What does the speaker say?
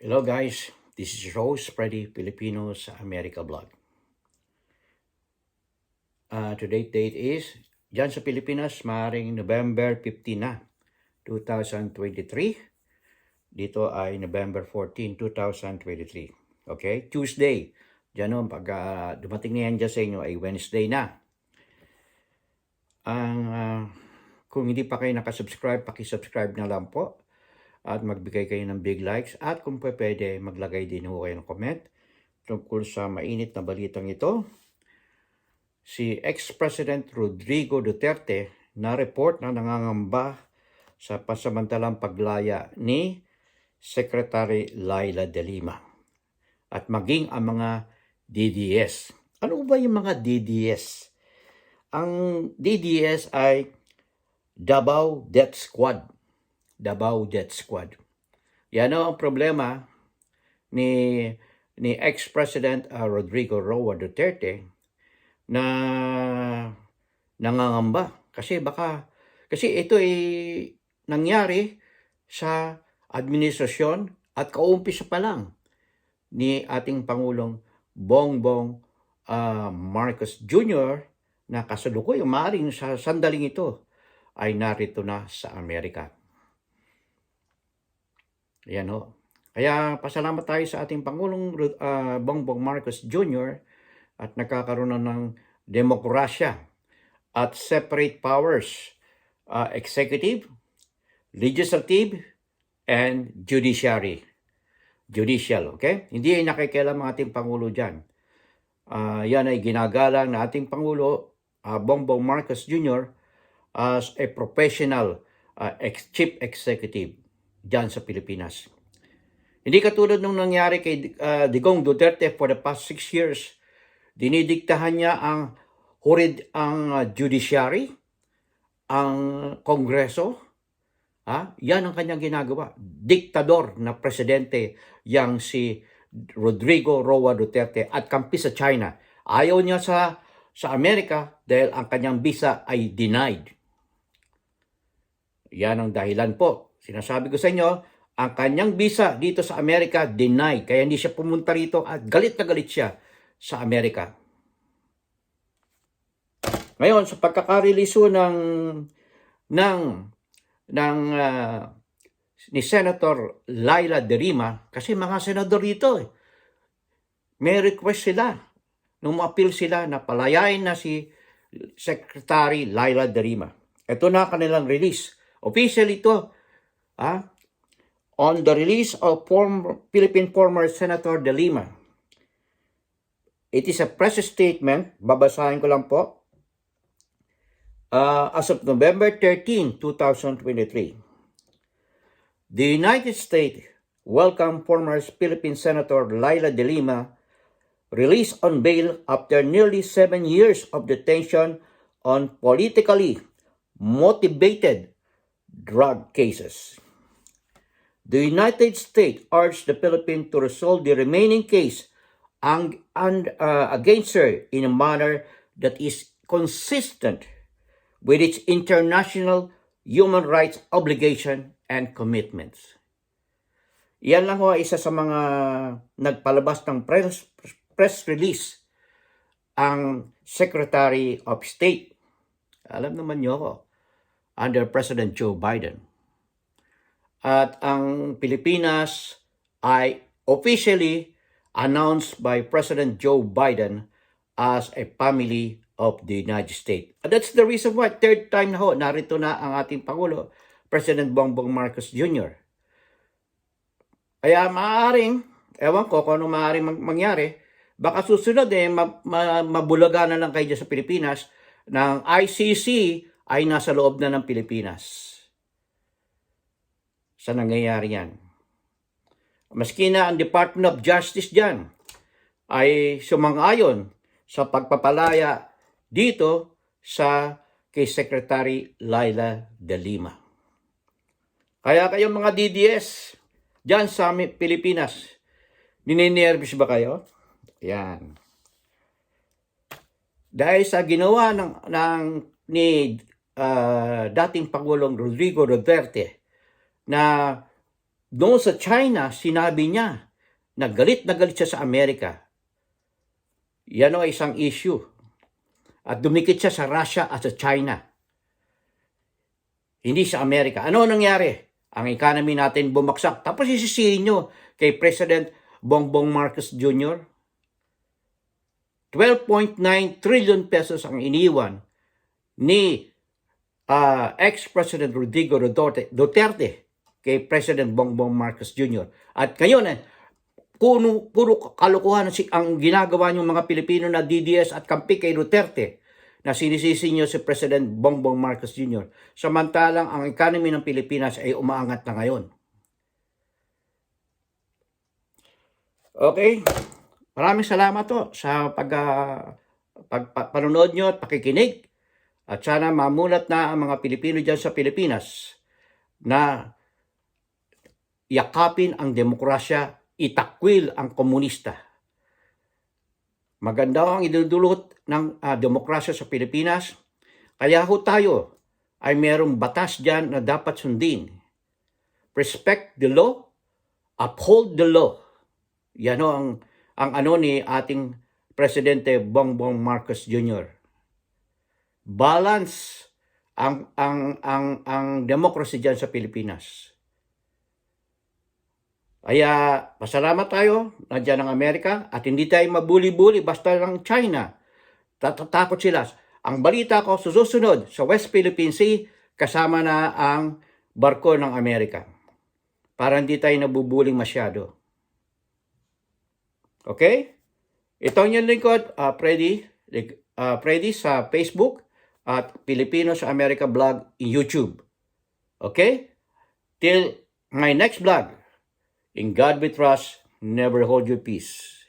Hello guys, this is Rose Freddy Filipino sa America Vlog. Uh, today's date is, dyan sa Pilipinas, maaaring November 15 na, 2023. Dito ay November 14, 2023. Okay, Tuesday. Dyan o, pag ah, dumating na yan dyan sa inyo ay Wednesday na. Ang, ah, kung hindi pa kayo nakasubscribe, pakisubscribe na lang po at magbigay kayo ng big likes at kung pwede maglagay din ho kayo ng comment tungkol sa mainit na balitang ito. Si ex-President Rodrigo Duterte na report na nangangamba sa pasamantalang paglaya ni Secretary Laila De Lima at maging ang mga DDS. Ano ba yung mga DDS? Ang DDS ay Davao Death Squad Davao Death Squad. Yan ang problema ni ni ex-president uh, Rodrigo Roa Duterte na nangangamba kasi baka kasi ito ay nangyari sa administrasyon at kaumpisa pa lang ni ating Pangulong Bongbong uh, Marcos Jr. na kasalukuyan maaaring sa sandaling ito ay narito na sa Amerika. Ayan ho. Kaya pasalamat tayo sa ating Pangulong uh, Bongbong Marcos Jr. at nagkakaroon na ng demokrasya at separate powers, uh, executive, legislative, and judiciary. Judicial, okay? Hindi ay nakikialam ating Pangulo dyan. Uh, yan ay ginagalang na ating Pangulo, uh, Bongbong Marcos Jr. as a professional uh, ex- chief executive dyan sa Pilipinas. Hindi katulad nung nangyari kay uh, Digong Duterte for the past six years. Dinidiktahan niya ang hurid ang uh, judiciary, ang kongreso. Ha? Yan ang kanyang ginagawa. Diktador na presidente yang si Rodrigo Roa Duterte at kampi sa China. Ayaw niya sa sa Amerika dahil ang kanyang visa ay denied. Yan ang dahilan po. Sinasabi ko sa inyo, ang kanyang visa dito sa Amerika denied. Kaya hindi siya pumunta rito at galit na galit siya sa Amerika. Ngayon, sa pagkakareliso ng ng ng uh, ni Senator Laila De Rima, kasi mga senador dito, eh, may request sila nung ma-appeal sila na palayain na si Secretary Laila De Rima. Ito na kanilang release. Official ito, ah, on the release of former, Philippine former Senator De Lima. It is a press statement, babasahin ko lang po. Uh, as of November 13, 2023, the United States welcomed former Philippine Senator Laila De Lima released on bail after nearly seven years of detention on politically motivated drug cases. The United States urged the Philippines to resolve the remaining case and, and uh, against her in a manner that is consistent with its international human rights obligation and commitments. Yan lang ho isa sa mga nagpalabas ng press, press release ang Secretary of State. Alam naman niyo ko, under President Joe Biden. At ang Pilipinas ay officially announced by President Joe Biden as a family of the United States. That's the reason why third time na ho narito na ang ating Pangulo, President Bongbong Marcos Jr. Kaya maaaring, ewan ko kung ano maaaring mangyari, baka susunod eh, ma- ma- mabulaga na lang kayo sa Pilipinas ng ICC ay nasa loob na ng Pilipinas. Sa nangyayari yan. Maski na ang Department of Justice dyan ay sumang-ayon sa pagpapalaya dito sa kay Secretary Laila De Lima. Kaya kayong mga DDS dyan sa Pilipinas, nininervous ba kayo? Yan. Dahil sa ginawa ng, ng ni uh, dating Pangulong Rodrigo Duterte na Doon sa China, sinabi niya na galit na galit siya sa Amerika. Yan o isang issue. At dumikit siya sa Russia at sa China. Hindi sa Amerika. Ano nangyari? Ang economy natin bumagsak. Tapos isisihin nyo kay President Bongbong Marcos Jr. 12.9 trillion pesos ang iniwan ni ah, ex-President Rodrigo Duterte, Duterte kay President Bongbong Marcos Jr. At ngayon, eh, puro, puro kalokohan si, ang ginagawa ng mga Pilipino na DDS at kampi kay Duterte na sinisisi niyo si President Bongbong Marcos Jr. Samantalang ang economy ng Pilipinas ay umaangat na ngayon. Okay? Maraming salamat to sa pag, ah, pag, pa- panonood nyo at pakikinig. At sana mamulat na ang mga Pilipino dyan sa Pilipinas na yakapin ang demokrasya, itakwil ang komunista. Maganda ang idudulot ng ah, demokrasya sa Pilipinas. Kaya ho tayo ay mayroong batas dyan na dapat sundin. Respect the law, uphold the law. Yan ho ang, ang ano ni ating Presidente Bongbong Marcos Jr. Balance ang ang ang ang democracy diyan sa Pilipinas. Kaya pasalamat tayo nandiyan ang Amerika at hindi tayo mabuli-buli basta lang China. Tatatakot sila. Ang balita ko susunod sa West Philippine Sea kasama na ang barko ng Amerika. Para hindi tayo nabubuling masyado. Okay? Ito ang yung lingkod, uh, Freddy, uh, Freddy sa Facebook at Filipino sa America Blog in YouTube. Okay? Till my next vlog, in God we trust, never hold your peace.